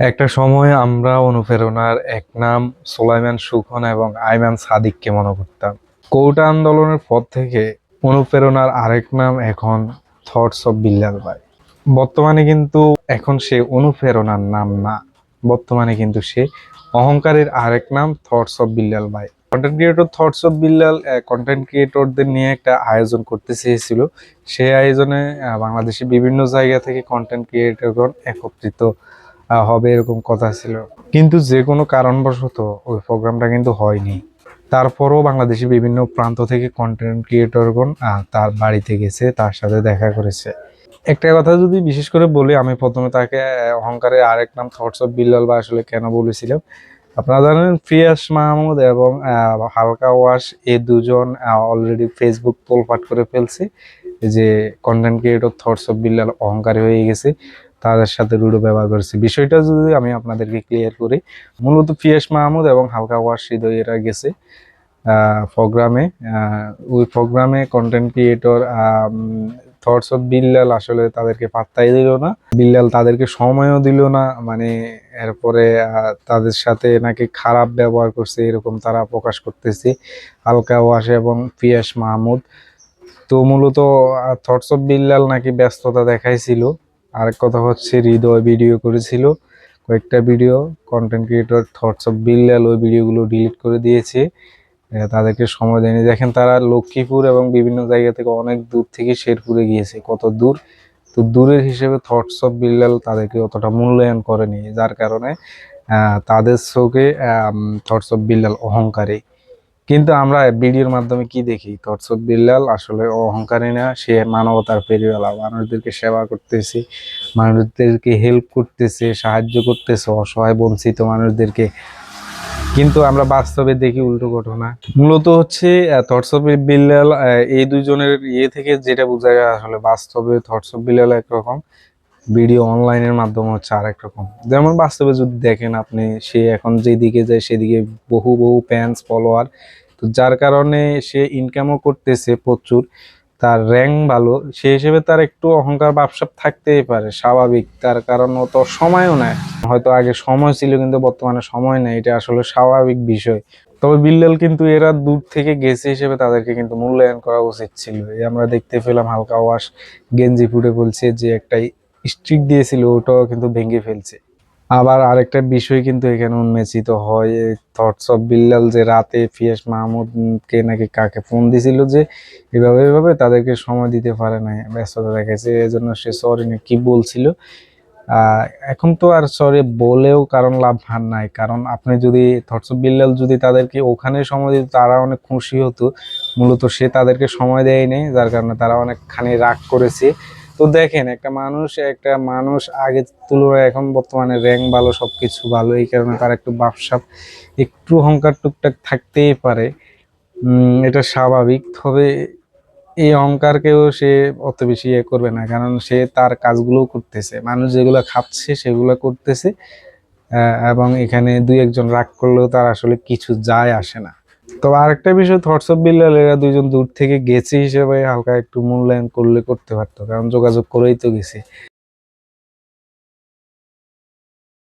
একটা সময় আমরা অনুপ্রেরণার এক নাম সোলাইমান সুখন এবং আইমান সাদিককে মনে করতাম। কৌটা আন্দোলনের পর থেকে অনুপ্রেরণার আরেক নাম এখন থটস অফ বিল্লাল ভাই। বর্তমানে কিন্তু এখন সে অনুপ্রেরণার নাম না, বর্তমানে কিন্তু সে অহংকারের আরেক নাম থটস অফ বিল্লাল ভাই। Content creator thoughts of Billal content ক্রিয়েটরদের নিয়ে একটা আয়োজন করতে চেয়েছিল। সেই আয়োজনে বাংলাদেশের বিভিন্ন জায়গা থেকে কন্টেন্ট ক্রিয়েটরগণ একত্রিত হবে এরকম কথা ছিল। কিন্তু যে কোনো কারণবশত ওই প্রোগ্রামটা কিন্তু হয়নি। তারপরও বাংলাদেশের বিভিন্ন প্রান্ত থেকে কন্টেন্ট ক্রিয়েটরগণ তার বাড়িতে গেছে, তার সাথে দেখা করেছে। একটা কথা যদি বিশেষ করে বলি, আমি প্রথমে তাকে অহংকারের আরেক নাম থটস অফ বিল্লাল বা আসলে কেন বলেছিলাম? আপনারা জানেন ফিয়াস মাহমুদ এবং হালকা ওয়াশ এই দুজন অলরেডি ফেসবুক তোলপাট করে ফেলছে যে content creator thoughts of Billal অহংকারী হয়ে গেছে। তাদের সাথে রুডো ব্যবহার করেছে। বিষয়টা যদি আমি আপনাদেরকে ক্লিয়ার করি, মূলত ফিয়াস মাহমুদ এবং হালকা ওয়াশ হৃদয় এরা গেছে প্রোগ্রামে ওই প্রোগ্রামে content creator thoughts of Billal আসলে তাদেরকে পাত্তাই দিল না। বিল্লাল তাদেরকে সময়ও দিল না মানে এরপরে তাদের সাথে নাকি খারাপ ব্যবহার করছে এরকম তারা প্রকাশ করতেছে, হালকা ওয়াশ এবং ফিয়াস মাহমুদ। তো মূলত থটস অফ বিল্লাল নাকি ব্যস্ততা দেখাইছিল। আরেক কথা হচ্ছে, হৃদয় ভিডিও করেছিল। কয়েকটা video content creator thoughts of Billal ওই ভিডিওগুলো ডিলিট করে দিয়েছে। তাদেরকে সময় দেয়নি। দেখেন তারা লক্ষ্মীপুর এবং বিভিন্ন জায়গা থেকে অনেক দূর থেকে শেরপুরে গিয়েছে। কত দূর? তো দূরের হিসেবে থটস অফ বিল্লাল তাদেরকে অতটা মূল্যায়ন করেনি। যার কারণে তাদের চোখে থটস অফ বিল্লাল অহংকারী। কিন্তু আমরা ভিডিওর মাধ্যমে কি দেখি? অফ বিল্লাল আসলে অহংকারী না, সে মানবতার ফেরিওয়ালা। মানুষদেরকে সেবা করতেছে, মানুষদেরকে হেল্প করতেছে, সাহায্য করতেছে, অসহায় বঞ্চিত মানুষদেরকে। কিন্তু আমরা বাস্তবে দেখি উল্টো ঘটনা। মূলত হচ্ছে থটস অফ বিল্লাল এই দুজনের ইয়ে থেকে যেটা বোঝা যায় আসলে বাস্তবে থটস অফ বিল্লাল একরকম। ভিডিও অনলাইনের মাধ্যমে হচ্ছে আরেক রকম। যেমন বাস্তবে যদি দেখেন আপনি, সে এখন যেদিকে যায় সেদিকে বহু বহু ফ্যান্স ফলোয়ার তো যার কারণে সে ইনকামও করতেছে প্রচুর, তার র্যাঙ্ক ভালো। সে হিসেবে তার একটু অহংকার ব্যবসাপ থাকতেই পারে, স্বাভাবিক। তার কারণ ও তো সময়ও নেয় হয়তো আগে সময় ছিল কিন্তু বর্তমানে সময় নেই, এটা আসলে স্বাভাবিক বিষয়। তবে বিল্লাল কিন্তু এরা দূর থেকে গেছে হিসেবে তাদেরকে কিন্তু মূল্যায়ন করা উচিত ছিল। আমরা দেখতে পেলাম হালকা ওয়াশ গেঞ্জি ফুটে বলছে যে একটা স্ট্রিক দিয়েছিল, ওটাও কিন্তু ভেঙে ফেলছে। আবার আরেকটা বিষয় কিন্তু এখানে উন্মেচিত হয় থটস অফ বিল্লাল যে রাতে ফিয়াস মাহমুদকে নাকি কাকে ফোন দিছিল যে, এভাবে এভাবে তাদেরকে সময় দিতে পারে না ব্যস্ততা দেখাচ্ছে এই জন্য সে সরি না, কি বলছিল? এখন তো আর সরি বলেও কারণ লাভ হার নাই, কারণ আপনি যদি থটস অফ বিল্লাল যদি তাদেরকে ওখানে সময় দিত, তারা অনেক খুশি হতো। মূলত সে তাদেরকে সময় দেয়নি, যার কারণে তারা অনেকখানি রাগ করেছে। তো দেখেন, একটা মানুষ একটা মানুষ আগের তুলনায় এখন বর্তমানে র্যাঙ্ক ভালো সব কিছু ভালো, এই কারণে তার একটু বাপসাপ একটু অহংকার টুকটাক থাকতেই পারে। এটা স্বাভাবিক, তবে এই অহংকারকেও সে অত বেশি ইয়ে করবে না, কারণ সে তার কাজগুলো করতেছে। মানুষ যেগুলো খাচ্ছে, সেগুলো করতেছে এবং এখানে দুই একজন রাগ করলেও তার আসলে কিছু যায় আসে না। তবে আরেকটা বিষয় অফ বিল্লাল এরা দুইজন দূর থেকে গেছে হিসেবে হালকা একটু মূল্যায়ন করলে করতে পারতো, কারণ যোগাযোগ করেই তো গেছে।